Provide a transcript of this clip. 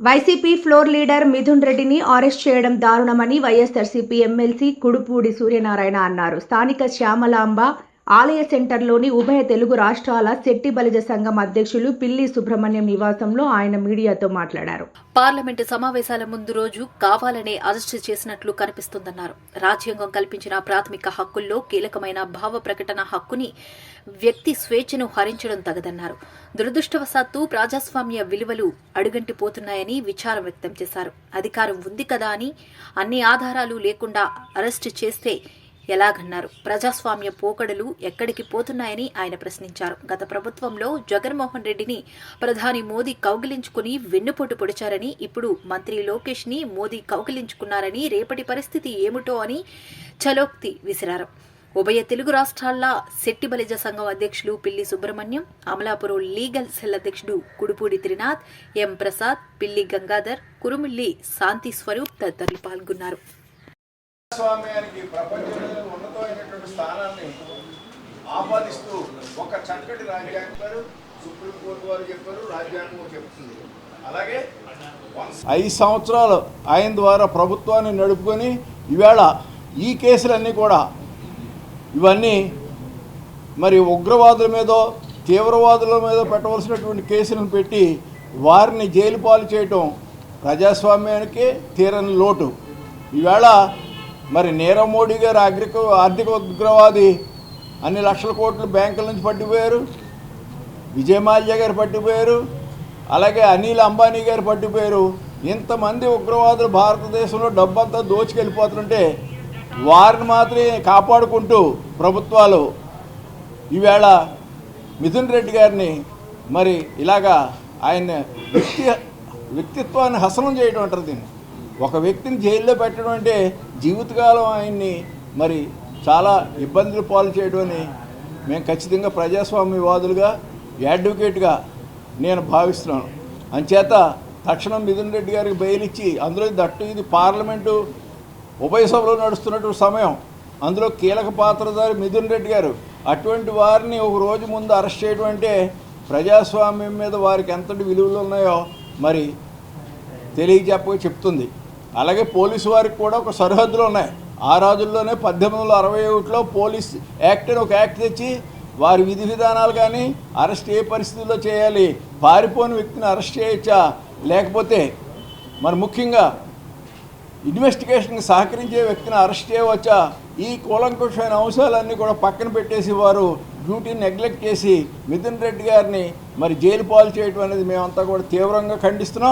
YCP floor leader Mithun రెడ్డిని arrest చేయడం దారుణమని వైఎస్ఆర్సీపీ ఎమ్మెల్సీ కుడుపూడి సూర్యనారాయణ అన్నారు. స్థానిక శ్యామలాంబ ఆలయ సెంటర్లోని ఉభయ తెలుగు రాష్ట్రాల శెట్టి బలిజ సంఘం అధ్యక్షులు పిల్లి సుబ్రహ్మణ్యం నివాసంలో ఆయన మీడియాతో మాట్లాడారు. పార్లమెంటు సమావేశాల ముందు రోజు కావాలనే అరెస్టు చేసినట్లు కనిపిస్తుందన్నారు. రాజ్యాంగం కల్పించిన ప్రాథమిక హక్కుల్లో కీలకమైన భావ ప్రకటన హక్కుని వ్యక్తి స్వేచ్ఛను హరించడం తగదన్నారు. దురదృష్టవశాత్తు ప్రజాస్వామ్య విలువలు అడుగంటిపోతున్నాయని విచారం వ్యక్తం చేశారు. అధికారం ఉంది కదా అని అన్ని ఆధారాలు లేకుండా అరెస్టు చేస్తే ఎలాగన్నారు? ప్రజాస్వామ్య పోకడలు ఎక్కడికి పోతున్నాయని ఆయన ప్రశ్నించారు. గత ప్రభుత్వంలో జగన్మోహన్ రెడ్డిని ప్రధాని మోదీ కౌగిలించుకుని వెన్నుపోటు పొడిచారని ఇప్పుడు మంత్రి లోకేష్ని మోదీ కౌగిలించుకున్నారని రేపటి పరిస్థితి ఏమిటో అని చలోక్తి విసిరారు. ఉభయ తెలుగు రాష్ట్రాల శెట్టి బలిజ సంఘం అధ్యక్షులు పిల్లి సుబ్రహ్మణ్యం అమలాపురం లీగల్ సెల్ అధ్యక్షుడు కుడుపూడి త్రినాథ్ ఎం ప్రసాద్ పిల్లి గంగాధర్ కురుమిల్లి శాంతి స్వరూప్ తదితరులు పాల్గొన్నారు. ప్రజాస్వామ్యానికి ప్రపంచంలో ఉన్నతమైనటువంటి స్థానాన్ని ఆపాదిస్తూ ఒక చక్కటి రాజ్యాంగం గారు సుప్రీంకోర్టు వారు చెప్పారు రాజ్యాంగం చెప్తుంది. అలాగే ఐదు సంవత్సరాలు ఆయన ద్వారా ప్రభుత్వాన్ని నడుపుకొని ఈవేళ ఈ కేసులన్నీ కూడా ఇవన్నీ మరి ఉగ్రవాదుల మీదో తీవ్రవాదుల మీద పెట్టవలసినటువంటి కేసులను పెట్టి వారిని జైలు పాలు చేయటం ప్రజాస్వామ్యానికి తీరని లోటు. ఈవేళ మరి నీరవ్ మోడీ గారు అగ్రిక ఆర్థిక ఉగ్రవాది అన్ని లక్షల కోట్లు బ్యాంకుల నుంచి పట్టిపోయారు. విజయ్ మాల్యా గారు పట్టిపోయారు. అలాగే అనిల్ అంబానీ గారు పట్టిపోయారు. ఇంతమంది ఉగ్రవాదులు భారతదేశంలో డబ్బంతా దోచుకెళ్ళిపోతుంటే వారిని మాత్రమే కాపాడుకుంటూ ప్రభుత్వాలు ఈవేళ మిథున్ రెడ్డి గారిని మరి ఇలాగా ఆయన వ్యక్తి వ్యక్తిత్వాన్ని హసనం చేయడం అంటారు దీన్ని. ఒక వ్యక్తిని జైల్లో పెట్టడం అంటే జీవితకాలం ఆయన్ని మరి చాలా ఇబ్బందులు పాలు చేయడం అని మేము ఖచ్చితంగా ప్రజాస్వామ్యవాదులుగా అడ్వకేట్గా నేను భావిస్తున్నాను. అంచేత తక్షణం మిథున్ రెడ్డి గారికి బెయిల్ ఇచ్చి అందులో దట్టు ఇది పార్లమెంటు ఉభయ సభలో నడుస్తున్నటువంటి సమయం. అందులో కీలక పాత్రధారి మిథున్ రెడ్డి గారు అటువంటి వారిని ఒక రోజు ముందు అరెస్ట్ చేయడం అంటే ప్రజాస్వామ్యం మీద వారికి ఎంతటి విలువలు ఉన్నాయో మరి తెలియజెప్ప చెప్తుంది. అలాగే పోలీసు వారికి కూడా ఒక సరిహద్దులు ఉన్నాయి. ఆ రోజుల్లోనే పద్దెనిమిది వందల అరవై ఒకటిలో పోలీస్ యాక్ట్ అని ఒక యాక్ట్ తెచ్చి వారి విధి విధానాలు కానీ అరెస్ట్ ఏ పరిస్థితుల్లో చేయాలి పారిపోని వ్యక్తిని అరెస్ట్ చేయొచ్చా? లేకపోతే మరి ముఖ్యంగా ఇన్వెస్టిగేషన్కి సహకరించే వ్యక్తిని అరెస్ట్ చేయవచ్చా? ఈ కూలంకుషమైన అంశాలన్నీ కూడా పక్కన పెట్టేసి వారు డ్యూటీని నెగ్లెక్ట్ చేసి మిథున్ రెడ్డి గారిని మరి జైలు పాలు చేయడం అనేది మేమంతా కూడా తీవ్రంగా ఖండిస్తున్నాం.